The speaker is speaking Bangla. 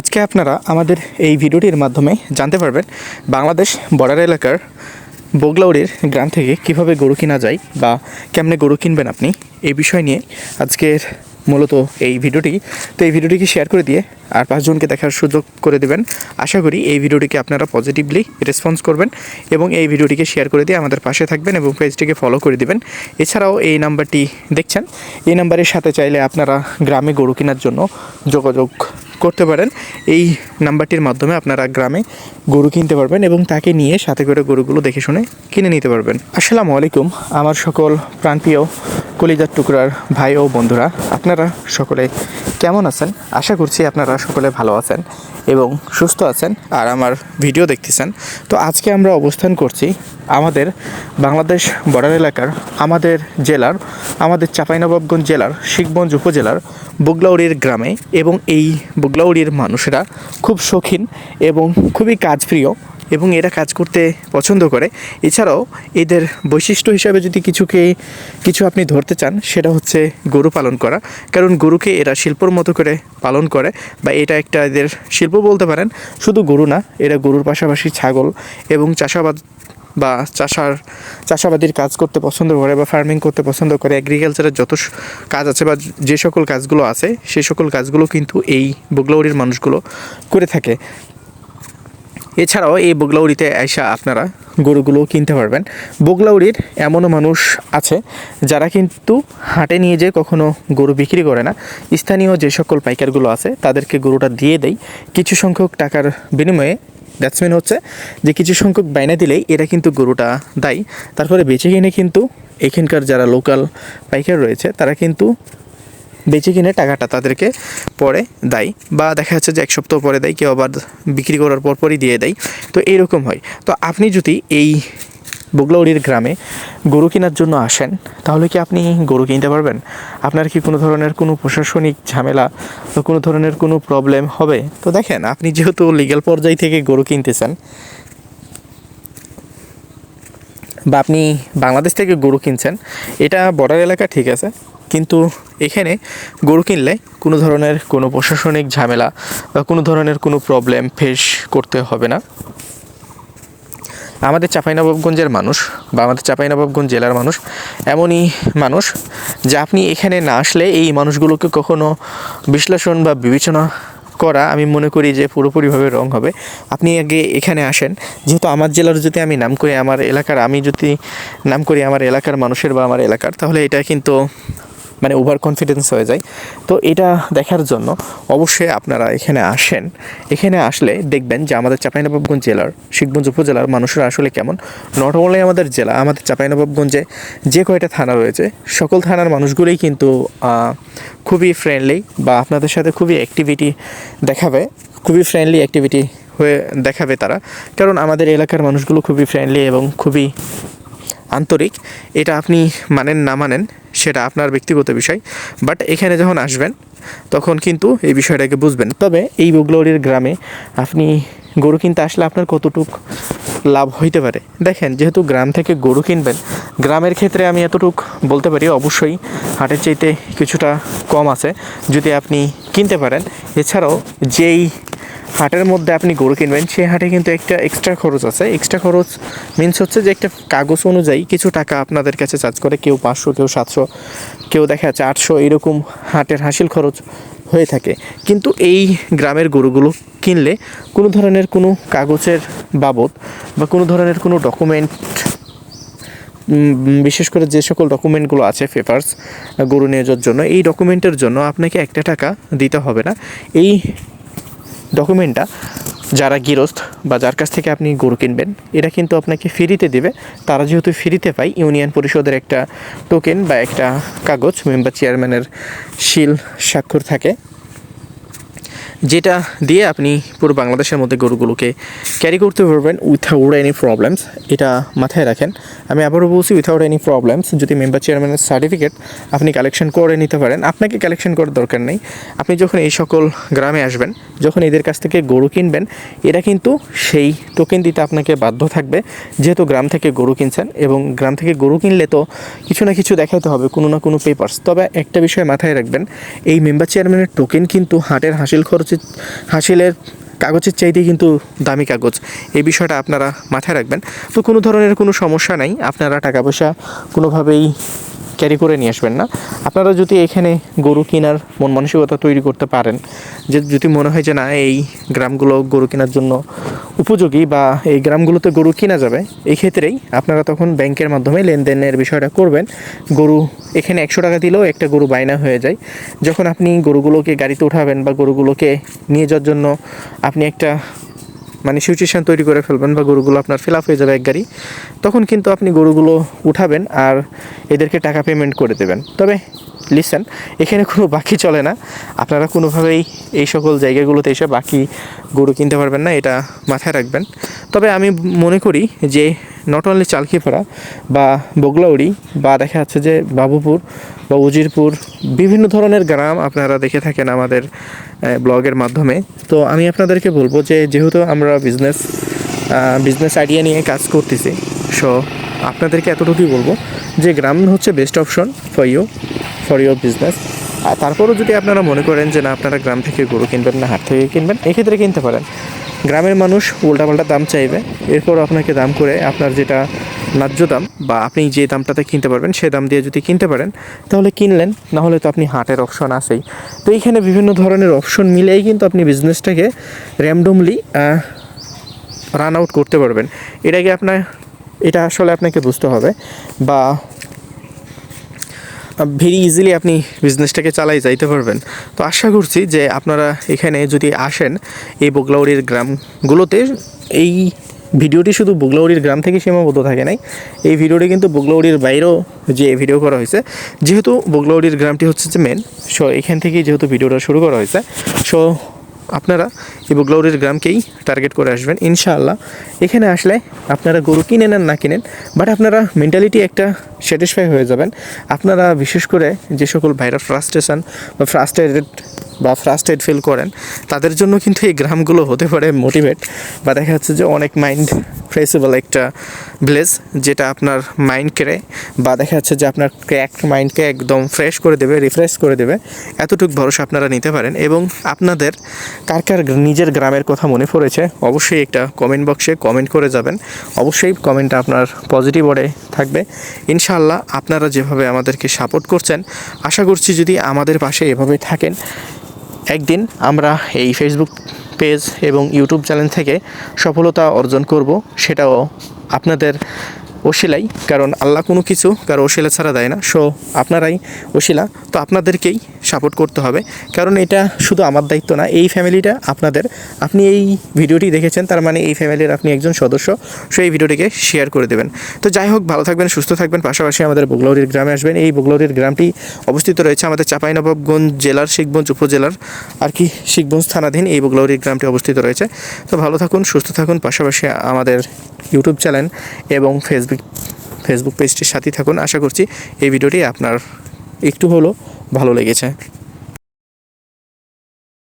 আজকে আপনারা আমাদের এই ভিডিওটির মাধ্যমে জানতে পারবেন বাংলাদেশ বর্ডার এলাকার বগলাউড়ির গ্রাম থেকে কীভাবে গরু কিনা যায় বা কেমনে গরু কিনবেন আপনি এই বিষয় নিয়ে আজকের মূলত এই ভিডিওটি। তো এই ভিডিওটিকে শেয়ার করে দিয়ে আর পাঁচজনকে দেখার সুযোগ করে দেবেন। আশা করি এই ভিডিওটিকে আপনারা পজিটিভলি রেসপন্স করবেন এবং এই ভিডিওটিকে শেয়ার করে দিয়ে আমাদের পাশে থাকবেন এবং পেজটিকে ফলো করে দিবেন। এছাড়াও এই নাম্বারটি দেখছেন। এই নাম্বারের সাথে চাইলে আপনারা গ্রামে গরু কেনার জন্য যোগাযোগ করতে পারেন। এই নাম্বারটির মাধ্যমে আপনারা গ্রামে গরু কিনতে পারবেন এবং তাকে নিয়ে সাথে করে গরুগুলো দেখে শুনে কিনে নিতে পারবেন। আসসালামু আলাইকুম। আমার সকল প্রাণপ্রিয় কলিজার টুকরার ভাই ও বন্ধুরা, আপনারা সকলে কেমন আছেন? আশা করছি আপনারা সকলে ভালো আছেন। এবং সুস্থ আছেন আর আমার ভিডিও দেখতেছেন। তো আজকে আমরা অবস্থান করছি আমাদের বাংলাদেশ বর্ডার এলাকার আমাদের জেলার, আমাদের চাঁপাইনবাবগঞ্জ জেলার, শিখগঞ্জ উপজেলার বুগলাউড়ির গ্রামে এবং এই বুগলাউড়ির মানুষেরা খুব শৌখিন এবং খুবই কাজপ্রিয় এবং এরা কাজ করতে পছন্দ করে। এছাড়াও এদের বৈশিষ্ট্য হিসাবে যদি কিছুকে, কিছু আপনি ধরতে চান, সেটা হচ্ছে গরু পালন করা। কারণ গরুকে এরা শিল্পর মতো করে পালন করে বা এটা একটা এদের শিল্প বলতে পারেন। শুধু গরু না, এরা গরুর পাশাপাশি ছাগল এবং চাষাবাদ বা চাষার, চাষাবাদির কাজ করতে পছন্দ করে বা ফার্মিং করতে পছন্দ করে। এগ্রিকালচারের যত কাজ আছে বা যে সকল কাজগুলো আছে সেই সকল কাজগুলো কিন্তু এই বগলাউড়ির মানুষগুলো করে থাকে। এছাড়াও এই বগলাউড়িতে আইসা আপনারা গরুগুলো কিনতে পারবেন। বগলাউড়ির এমনও মানুষ আছে যারা কিন্তু হাটে নিয়ে যেয়ে কখনো গরু বিক্রি করে না। স্থানীয় যে সকল পাইকারগুলো আছে, তাদেরকে গরুটা দিয়ে দেয় কিছু সংখ্যক টাকার বিনিময়ে ব্যাটসম্যান হচ্ছে যে কিছু সংখ্যক বাইনা দিলেই এরা কিন্তু গরুটা দেয়। তারপরে বেঁচে কিনে কিন্তু এখানকার যারা লোকাল পাইকার রয়েছে, তারা কিন্তু বেচে কিনে টাকাটা তাদেরকে পরে দেয় বা দেখা যাচ্ছে যে এক সপ্তাহ পরে দেয়, কেউ আবার বিক্রি করার পর পরই দিয়ে দেয়। তো এইরকম হয়। তো আপনি যদি এই বগলাউড়ির গ্রামে গরু কেনার জন্য আসেন, তাহলে কি আপনি গরু কিনতে পারবেন? আপনার কি কোনো ধরনের কোনো প্রশাসনিক ঝামেলা বা কোনো ধরনের কোনো প্রবলেম হবে? তো দেখেন, আপনি যেহেতু লিগ্যাল পর্যায় থেকে গরু কিনতেছেন, বা আপনি বাংলাদেশ থেকে গরু কিনছেন, এটা বর্ডার এলাকা ঠিক আছে কিন্তু এখানে গরু কিনলে কোনো ধরনের কোনো প্রশাসনিক ঝামেলা বা কোনো ধরনের কোনো প্রবলেম ফেস করতে হবে না। আমাদের চাঁপাইনবাবগঞ্জের মানুষ বা আমাদের চাঁপাইনবাবগঞ্জ জেলার মানুষ এমনই মানুষ যে আপনি এখানে না আসলে এই মানুষগুলোকে কখনো বিশ্লেষণ বা বিবেচনা করা আমি মনে করি যে পুরোপুরিভাবে রং হবে। আপনি আগে এখানে আসেন, যেহেতু আমার জেলার যদি আমি নাম করি আমার এলাকার, আমি যদি নাম করি আমার এলাকার মানুষের বা আমার এলাকার, তাহলে এটা কিন্তু মানে ওভার কনফিডেন্স হয়ে যায়। তো এটা দেখার জন্য অবশ্যই আপনারা এখানে আসেন। এখানে আসলে দেখবেন যে আমাদের চাঁপাইনবাবগঞ্জ জেলার, শিখগঞ্জ উপজেলার মানুষরা আসলে কেমন? নট অনলি আমাদের জেলা, আমাদের চাঁপাইনবাবগঞ্জে যে কয়টা থানা রয়েছে, সকল থানার মানুষগুলোই কিন্তু খুবই ফ্রেন্ডলি বা আপনাদের সাথে খুবই অ্যাক্টিভিটি দেখাবে, খুবই ফ্রেন্ডলি অ্যাক্টিভিটি হয়ে দেখাবে তারা। কারণ আমাদের এলাকার মানুষগুলো খুবই ফ্রেন্ডলি এবং খুবই আন্তরিক, এটা আপনি মানেন না মানেন, সেটা আপনার ব্যক্তিগত বিষয়। বাট এখানে যখন আসবেন, তখন কিন্তু এই বিষয়টাকে বুঝবেন। তবে এই বগলৌরির গ্রামে আপনি গরু কিনতে আসলে আপনার কতটুক লাভ হইতে পারে? দেখেন, যেহেতু গ্রাম থেকে গরু কিনবেন, গ্রামের ক্ষেত্রে আমি এতটুক বলতে পারি, অবশ্যই হাটের চাইতে কিছুটা কম আছে। যদি আপনি কিনতে পারেন, এছাড়াও যেই হাটের মধ্যে আপনি গরু কিনবেন সেই হাটে কিন্তু একটা এক্সট্রা খরচ আছে। এক্সট্রা খরচ মিনস হচ্ছে যে একটা কাগজ অনুযায়ী কিছু টাকা আপনাদের কাছে চার্জ করে, কেউ পাঁচশো, কেউ সাতশো, কেউ দেখা যাচ্ছে আটশো, এরকম হাটের হাসিল খরচ হয়ে থাকে। কিন্তু এই গ্রামের গরুগুলো কিনলে কোনো ধরনের কোনো কাগজের বাবদ বা কোনো ধরনের কোনো ডকুমেন্ট বিশেষ করে যে সকল ডকুমেন্টগুলো আছে পেপার্স গরু নিয়ে জন্য, এই ডকুমেন্টের জন্য আপনাকে একটা টাকা দিতে হবে না। এই ডকুমেন্টটা, যারা গৃহস্থ বা যার কাছ থেকে আপনি গরু কিনবেন, এটা কিন্তু আপনাকে ফ্রিতে দেবে। তারা যেহেতু ফ্রিতে পায়, ইউনিয়ন পরিষদের একটা টোকেন বা একটা কাগজ মেম্বার চেয়ারম্যানের শিল স্বাক্ষর থাকে। যেটা দিয়ে আপনি পুরো বাংলাদেশের মধ্যে গরুগুলোকে ক্যারি করতে পারবেন উইথাউট এনি প্রবলেমস এটা মাথায় রাখেন। আমি আবারও বলছি উইথাউট এনি প্রবলেমস যদি মেম্বার চেয়ারম্যানের সার্টিফিকেট আপনি কালেকশন করে নিতে পারেন, আপনাকে কালেকশন করার দরকার নেই। আপনি যখন এই সকল গ্রামে আসবেন, যখন এদের কাছ থেকে গরু কিনবেন এরা কিন্তু সেই টোকেন দিতে আপনাকে বাধ্য থাকবে, যেহেতু গ্রাম থেকে গরু কিনছেন এবং গ্রাম থেকে গরু কিনলে তো কিছু না কিছু দেখাইতে হবে, কোনো না কোনো পেপার্স তবে একটা বিষয় মাথায় রাখবেন, এই মেম্বার চেয়ারম্যানের টোকেন কিন্তু হাটের হাসিল খরচ কাগজের হাসিলের কাগজের চাইতেই কিন্তু দামি কাগজ। এই বিষয়টা আপনারা মাথায় রাখবেন। তো কোনো ধরনের কোনো সমস্যা নাই। আপনারা টাকা পয়সা কোনোভাবেই ক্যারি করে নিয়ে আসবেন না। আপনারা যদি এখানে গরু কেনার মন মানসিকতা তৈরি করতে পারেন, যে যদি মনে হয় যে না, এই গ্রামগুলো গরু কেনার জন্য উপযোগী বা এই গ্রামগুলোতে গরু কেনা যাবে, এই ক্ষেত্রেই আপনারা তখন ব্যাংকের মাধ্যমে লেনদেনের বিষয়টা করবেন। গরু এখানে একশো টাকা দিলেও একটা গরু বায়না হয়ে যায়। যখন আপনি গরুগুলোকে গাড়িতে উঠাবেন বা গরুগুলোকে নিয়ে যাওয়ার জন্য আপনি একটা মানে সিচুয়েশান তৈরি করে ফেলবেন বা গরুগুলো আপনার ফিল আপ হয়ে যাবে এক গাড়ি, তখন কিন্তু আপনি গরুগুলো উঠাবেন আর এদেরকে টাকা পেমেন্ট করে দেবেন। তবে লিসেন এখানে কোনো বাকি চলে না। আপনারা কোনোভাবেই এই সকল জায়গাগুলোতে এসে বাকি গরু কিনতে পারবেন না, এটা মাথায় রাখবেন। তবে আমি মনে করি যে নট অনলি চালকিপাড়া বা বগলাউড়ি বা দেখা যাচ্ছে যে বাবুপুর বা উজিরপুর বিভিন্ন ধরনের গ্রাম আপনারা দেখে থাকেন আমাদের ব্লগের মাধ্যমে। তো আমি আপনাদেরকে বলব যে যেহেতু আমরা বিজনেস বিজনেস আইডিয়া নিয়ে কাজ করতেছি সো আপনাদেরকে এতটুকুই বলব যে গ্রাম হচ্ছে best option for you for your business আর তারপরেও যদি আপনারা মনে করেন যে না, আপনারা গ্রাম থেকে গরু কিনবেন না, হাট থেকে কিনবেন, এক্ষেত্রে কিনতে পারেন। গ্রামের মানুষ উল্টাপাল্টা দাম চাইবে। এরপর আপনাকে দাম করে আপনার যেটা ন্যায্য দাম বা আপনি যে দামটাতে কিনতে পারবেন, সে দাম দিয়ে যদি কিনতে পারেন, তাহলে কিনলেন না হলে তো আপনি হাটের অপশন আছেই। তো এইখানে বিভিন্ন ধরনের অপশন মিলেই কিন্তু আপনি বিজনেসটাকে র্যামডমলি রান আউট করতে পারবেন। এটাকে আপনার, এটা আসলে আপনাকে বুঝতে হবে বা ভেরি ইজিলি আপনি বিজনেসটাকে চালাই যাইতে পারবেন। তো আশা করছি যে আপনারা এখানে যদি আসেন এই বগলাউড়ির গ্রামগুলোতে, এই ভিডিওটি শুধু বগলাউড়ির গ্রাম থেকে সীমাবদ্ধ থাকে নাই, এই ভিডিওটি কিন্তু বগলাউড়ির বাইরেও যে ভিডিও করা হয়েছে, যেহেতু বগলাউড়ির গ্রামটি হচ্ছে যে মেন সো এখান থেকেই যেহেতু ভিডিওটা শুরু করা হয়েছে সো আপনারা এই বগলাউড়ির গ্রামকেই টার্গেট করে আসবেন, ইনশাআল্লাহ। এখানে আসলে আপনারা গরু কিনে নেন না কিনেন বাট আপনারা মেন্টালিটি একটা স্যাটিসফাই হয়ে যাবেন। আপনারা বিশেষ করে যে সকল ভাইরা ফ্রাস্ট্রেশন বা ফ্রাস্ট্রেটেড বা ফ্রাস্ট্রেট ফিল করেন, তাদের জন্য কিন্তু এই গ্রামগুলো হতে পারে মোটিভেট বা দেখা যাচ্ছে যে অনেক মাইন্ড ফ্রেসেবল একটা ভিলেজ যেটা আপনার মাইন্ড কেড়ে বা দেখা যাচ্ছে যে আপনার ক্র্যাক মাইন্ডকে একদম ফ্রেশ করে দেবে রিফ্রেশ করে দেবে। এতটুকু ভরসা আপনারা নিতে পারেন এবং আপনাদের কার কার নিজের গ্রামের কথা মনে পড়েছে অবশ্যই একটা কমেন্ট বক্সে কমেন্ট করে যাবেন। অবশ্যই কমেন্টটা আপনার পজিটিভ ওরে থাকবে। ইনশাআল্লাহ আপনারা যেভাবে আমাদেরকে সাপোর্ট করছেন, আশা করছি যদি আমাদের পাশে এভাবে থাকেন একদিন আমরা এই ফেসবুক পেজ এবং ইউটিউব চ্যানেল থেকে সফলতা অর্জন করব সেটাও আপনাদের ওশিলাই কারণ আল্লাহ কোনো কিছু কারও ওশিলা ছাড়া দেয় না। সো আপনারাই ওশিলা তো আপনাদেরকেই সাপোর্ট করতে হবে। কারণ এটা শুধু আমার দায়িত্ব না, এই ফ্যামিলিটা আপনাদের। আপনি এই ভিডিওটি দেখেছেন, তার মানে এই ফ্যামিলির আপনি একজন সদস্য। সো এই ভিডিওটিকে শেয়ার করে দেবেন। তো যাই হোক, ভালো থাকবেন, সুস্থ থাকবেন। পাশাপাশি আমাদের বগলৌরির গ্রামে আসবেন। এই বগলৌরির গ্রামটি অবস্থিত রয়েছে আমাদের চাঁপাইনবাবগঞ্জ জেলার শিখগঞ্জ উপজেলার আর কি শিখগঞ্জ থানাধীন এই বগলৌরির গ্রামটি অবস্থিত রয়েছে। তো ভালো থাকুন, সুস্থ থাকুন। পাশাপাশি আমাদের ইউটিউব চ্যানেল এবং ফেসবুক ফেসবুক পেজটির সাথেই থাকুন। আশা করছি এই ভিডিওটি আপনার একটু হলেও ভালো লেগেছে।